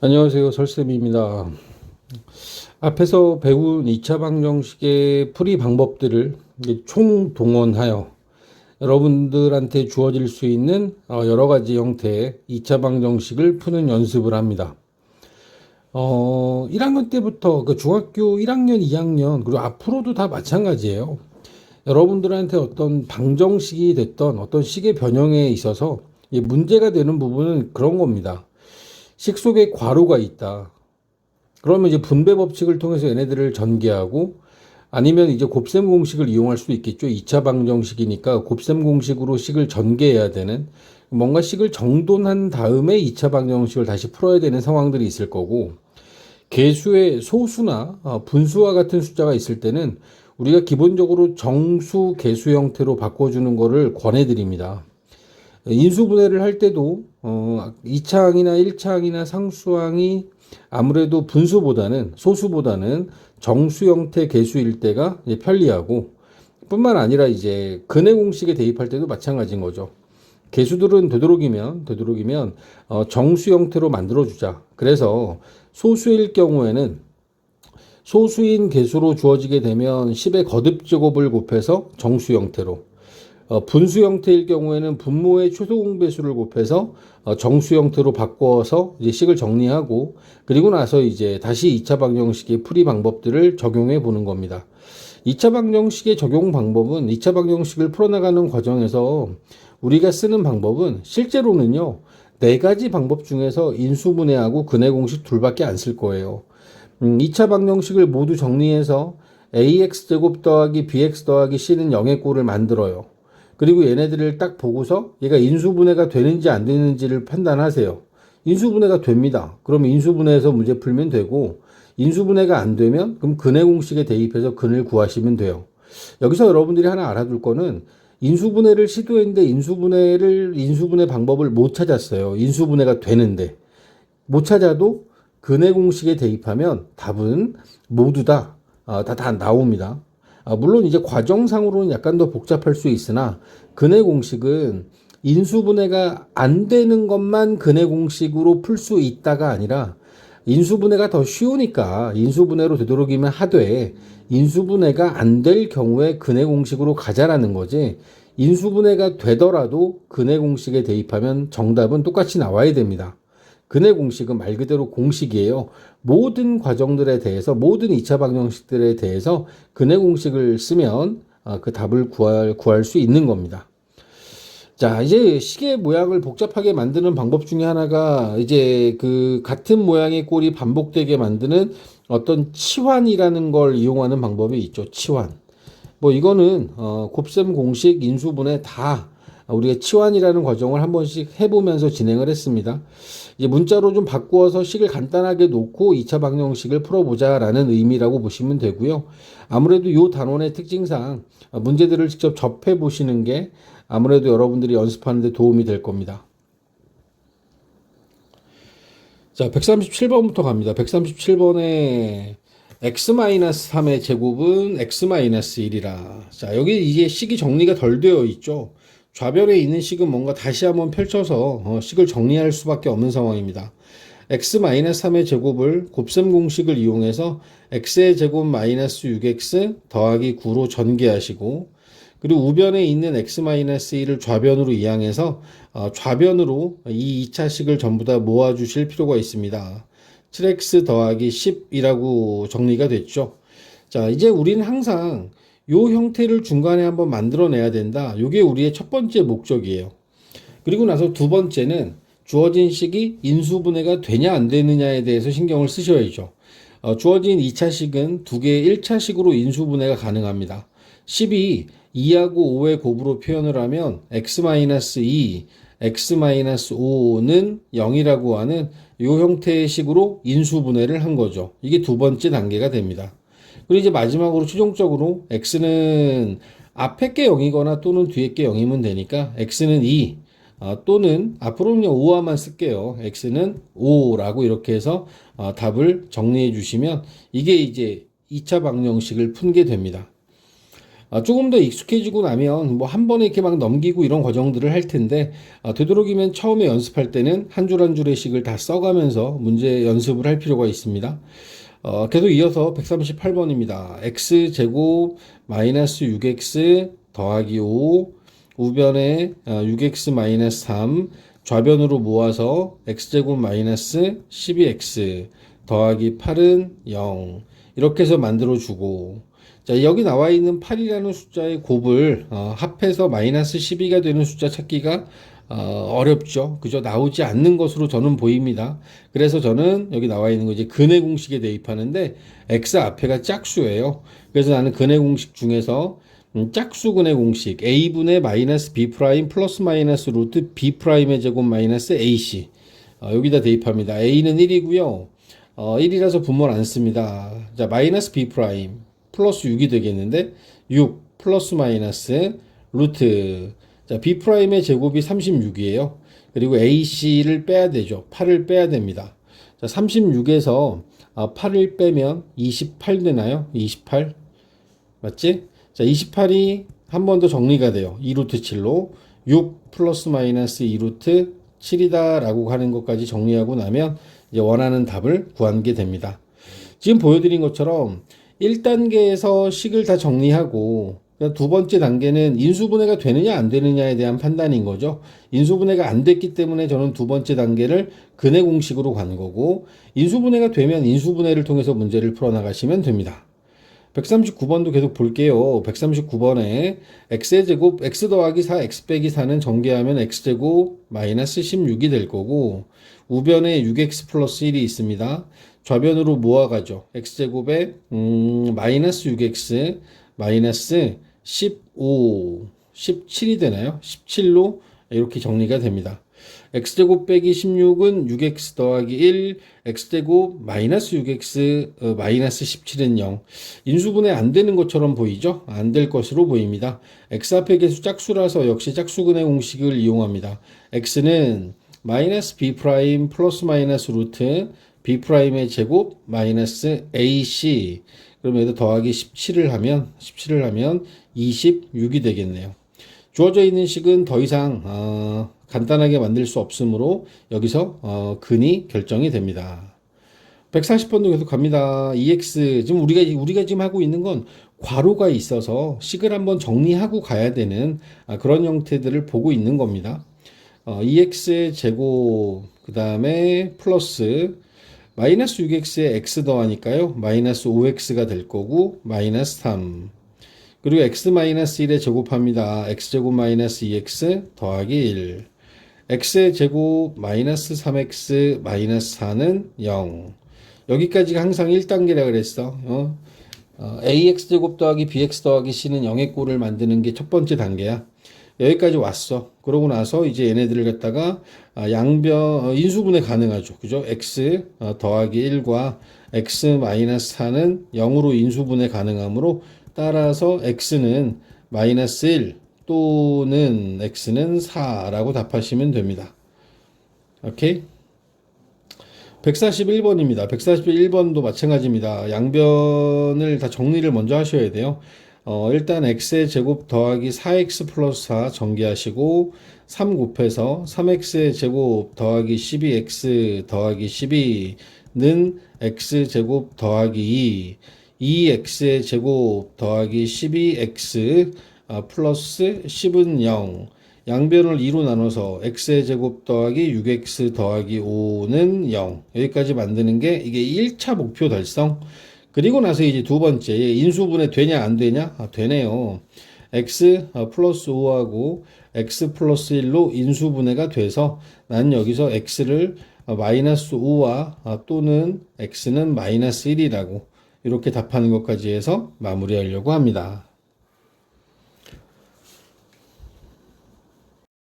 안녕하세요. 설쌤입니다. 앞에서 배운 2차 방정식의 풀이 방법들을 총동원하여 여러분들한테 주어질 수 있는 어, 여러 가지 형태의 2차 방정식을 푸는 연습을 합니다. 어, 1학년 때부터 그 중학교 1학년, 2학년 그리고 앞으로도 다 마찬가지예요. 여러분들한테 어떤 방정식이 됐던 어떤 식의 변형에 있어서 이 문제가 되는 부분은 그런 겁니다. 식 속에 괄호가 있다. 그러면 이제 분배 법칙을 통해서 얘네들을 전개하고 아니면 이제 곱셈 공식을 이용할 수도 있겠죠. 2차 방정식이니까 곱셈 공식으로 식을 전개해야 되는 뭔가 식을 정돈한 다음에 2차 방정식을 다시 풀어야 되는 상황들이 있을 거고 개수의 소수나 어, 분수와 같은 숫자가 있을 때는 우리가 기본적으로 정수 개수 형태로 바꿔주는 거를 권해드립니다. 인수분해를 할 때도 어 2차항이나 1차항이나 상수항이 아무래도 분수보다는 소수보다는 정수 형태 개수일 때가 편리하고 뿐만 아니라 이제 근해 공식에 대입할 때도 마찬가지인 거죠. 개수들은 되도록이면 되도록이면 어 정수 형태로 만들어 주자. 그래서 소수일 경우에는 소수인 개수로 주어지게 되면 10의 거듭 제곱을 곱해서 정수 형태로 어, 분수 형태일 경우에는 분모의 최소 공배수를 곱해서 어, 정수 형태로 바꿔서 이제 식을 정리하고 그리고 나서 이제 다시 2차 방정식의 풀이 방법들을 적용해 보는 겁니다. 2차 방정식의 적용 방법은 2차 방정식을 풀어나가는 과정에서 우리가 쓰는 방법은 실제로는요, 네 가지 방법 중에서 인수분해하고 근해 공식 둘밖에 안 쓸 거예요. 음, 2차 방정식을 모두 정리해서 ax제곱 더하기 bx 더하기 c는 0의 꼴을 만들어요. 그리고 얘네들을 딱 보고서 얘가 인수분해가 되는지 안 되는지를 판단하세요. 인수분해가 됩니다. 그럼 인수분해에서 문제 풀면 되고 인수분해가 안 되면 그럼 근해 공식에 대입해서 근을 구하시면 돼요. 여기서 여러분들이 하나 알아둘 거는 인수분해를 시도했는데 인수분해를 인수분해 방법을 못 찾았어요. 인수분해가 되는데 못 찾아도 근해 공식에 대입하면 답은 모두 다, 아, 다, 다 나옵니다. 아, 물론 이제 과정상으로는 약간 더 복잡할 수 있으나 근해 공식은 인수분해가 안 되는 것만 근해 공식으로 풀 수 있다가 아니라 인수분해가 더 쉬우니까 인수분해로 되도록이면 하되 인수분해가 안 될 경우에 근해 공식으로 가자라는 거지 인수분해가 되더라도 근해 공식에 대입하면 정답은 똑같이 나와야 됩니다. 근해 공식은 말 그대로 공식이에요. 모든 과정들에 대해서 모든 2차 방정식들에 대해서 근해 공식을 쓰면 아, 그 답을 구할, 구할 수 있는 겁니다. 자, 이제 시계 모양을 복잡하게 만드는 방법 중에 하나가 이제 그 같은 모양의 꼴이 반복되게 만드는 어떤 치환이라는 걸 이용하는 방법이 있죠. 치환. 뭐 이거는 어 곱셈 공식 인수분해 다 우리가 치환이라는 과정을 한 번씩 해보면서 진행을 했습니다. 이제 문자로 좀 바꾸어서 식을 간단하게 놓고 2차 방정식을 풀어보자라는 의미라고 보시면 되고요. 아무래도 이 단원의 특징상 문제들을 직접 접해 보시는 게 아무래도 여러분들이 연습하는 데 도움이 될 겁니다. 자, 137번부터 갑니다. 137번에 x-3의 제곱은 x-1이라. 자, 여기 이게 식이 정리가 덜 되어 있죠. 좌변에 있는 식은 뭔가 다시 한번 펼쳐서 어, 식을 정리할 수밖에 없는 상황입니다. x-3의 제곱을 곱셈 공식을 이용해서 x의 제곱 마이너스 6x 더하기 9로 전개하시고 그리고 우변에 있는 x-1을 좌변으로 이항해서 어, 좌변으로 이 2차식을 전부 다 모아주실 필요가 있습니다. 7x 더하기 10이라고 정리가 됐죠. 자, 이제 우리는 항상 요 형태를 중간에 한번 만들어내야 된다. 요게 우리의 첫 번째 목적이에요. 그리고 나서 두 번째는 주어진 식이 인수분해가 되냐 안 되느냐에 대해서 신경을 쓰셔야죠. 어, 주어진 2차식은 두 개의 1차식으로 인수분해가 가능합니다. 10이 2하고 5의 곱으로 표현을 하면 x-2, x-5는 0이라고 하는 이 형태의 식으로 인수분해를 한 거죠. 이게 두 번째 단계가 됩니다. 그리고 이제 마지막으로 최종적으로 x는 앞에 게 0이거나 또는 뒤에 게 0이면 되니까 x는 2 어, 또는 앞으로는 5화만 쓸게요. x는 5라고 이렇게 해서 어, 답을 정리해 주시면 이게 이제 2차 방정식을 푼 게 됩니다. 아, 조금 더 익숙해지고 나면 뭐 한 번에 이렇게 막 넘기고 이런 과정들을 할 텐데 아, 되도록이면 처음에 연습할 때는 한 줄 한 줄의 식을 다 써가면서 문제 연습을 할 필요가 있습니다. 어, 계속 이어서 138번입니다. x 제곱 마이너스 6x 더하기 5 우변에 어, 6x 마이너스 3 좌변으로 모아서 x제곱 마이너스 12x 더하기 8은 0 이렇게 해서 만들어 주고 자 여기 나와 있는 8이라는 숫자의 곱을 어, 합해서 마이너스 12가 되는 숫자 찾기가 어, 어렵죠. 그죠? 나오지 않는 것으로 저는 보입니다. 그래서 저는 여기 나와 있는 거 이제 근해 공식에 대입하는데 x 앞에가 짝수예요. 그래서 나는 근해 공식 중에서 음, 짝수근의 공식 a분의 마이너스 b 프라임 플러스 마이너스 루트 b 프라임의 제곱 마이너스 ac 어, 여기다 대입합니다. a는 1이고요. 어, 1이라서 분모를 안 씁니다. 자 마이너스 b 프라임 플러스 6이 되겠는데 6 플러스 마이너스 루트 자 b 프라임의 제곱이 36이에요. 그리고 ac를 빼야 되죠. 8을 빼야 됩니다. 자 36에서 아, 8을 빼면 28 되나요? 28 맞지? 자, 28이 한 번 더 정리가 돼요. 2루트 7로 6 플러스 마이너스 2루트 7이다 라고 하는 것까지 정리하고 나면 이제 원하는 답을 구하게 됩니다. 지금 보여드린 것처럼 1단계에서 식을 다 정리하고 두 번째 단계는 인수분해가 되느냐 안 되느냐에 대한 판단인 거죠. 인수분해가 안 됐기 때문에 저는 두 번째 단계를 근해 공식으로 간 거고 인수분해가 되면 인수분해를 통해서 문제를 풀어나가시면 됩니다. 139번도 계속 볼게요. 139번에 x의 제곱 x 더하기 4 x 빼기 4는 전개하면 x제곱 마이너스 16이 될 거고 우변에 6x 플러스 1이 있습니다. 좌변으로 모아가죠. x제곱에 음, 마이너스 6x 마이너스 15 17이 되나요? 17로 이렇게 정리가 됩니다. x제곱 빼기 16은 6x 더하기 1, x제곱 마이너스 6x 어, 마이너스 17은 0. 인수분해 안 되는 것처럼 보이죠? 안 될 것으로 보입니다. x 앞에 계수 짝수라서 역시 짝수근의 공식을 이용합니다. x는 마이너스 b 프라임 플러스 마이너스 루트 b 프라임의 제곱 마이너스 ac 여기다 더하기 17을 하면 17을 하면 26이 되겠네요. 주어져 있는 식은 더 이상 어, 간단하게 만들 수 없으므로 여기서 어, 근이 결정이 됩니다. 140번도 계속 갑니다. EX 지금 우리가 우리가 지금 하고 있는 건 괄호가 있어서 식을 한번 정리하고 가야 되는 아, 그런 형태들을 보고 있는 겁니다. 어, EX의 제곱 그 다음에 플러스 마이너스 6x에 x 더하니까요. 마이너스 5x가 될 거고 마이너스 3 그리고 x 마이너스 1에 제곱합니다. x제곱 마이너스 2x 더하기 1 x의 제곱 마이너스 3x 마이너스 4는 0 여기까지가 항상 1단계라 그랬어 어? 어, ax 제곱 더하기 bx 더하기 c는 0의 꼴을 만드는 게 첫 번째 단계야 여기까지 왔어 그러고 나서 이제 얘네들을 갖다가 아, 양변 어, 인수분해 가능하죠 그죠 x 어, 더하기 1과 x 마이너스 4는 0으로 인수분해 가능하므로 따라서 x는 마이너스 1 또는 x는 4라고 답하시면 됩니다. 오케이? 141번입니다. 141번도 마찬가지입니다. 양변을 다 정리를 먼저 하셔야 돼요. 어, 일단 x의 제곱 더하기 4x 플러스 4 정리하시고 3 곱해서 3x의 제곱 더하기 12x 더하기 12는 x 제곱 더하기 2 2x의 제곱 더하기 12x 아, 플러스 10은 0 양변을 2로 나눠서 x의 제곱 더하기 6x 더하기 5는 0 여기까지 만드는 게 이게 1차 목표 달성 그리고 나서 이제 두 번째 인수분해 되냐 안 되냐 아, 되네요 x 아, 플러스 5하고 x 플러스 1로 인수분해가 돼서 난 여기서 x를 마이너스 5와 또는 x는 마이너스 1이라고 이렇게 답하는 것까지 해서 마무리하려고 합니다.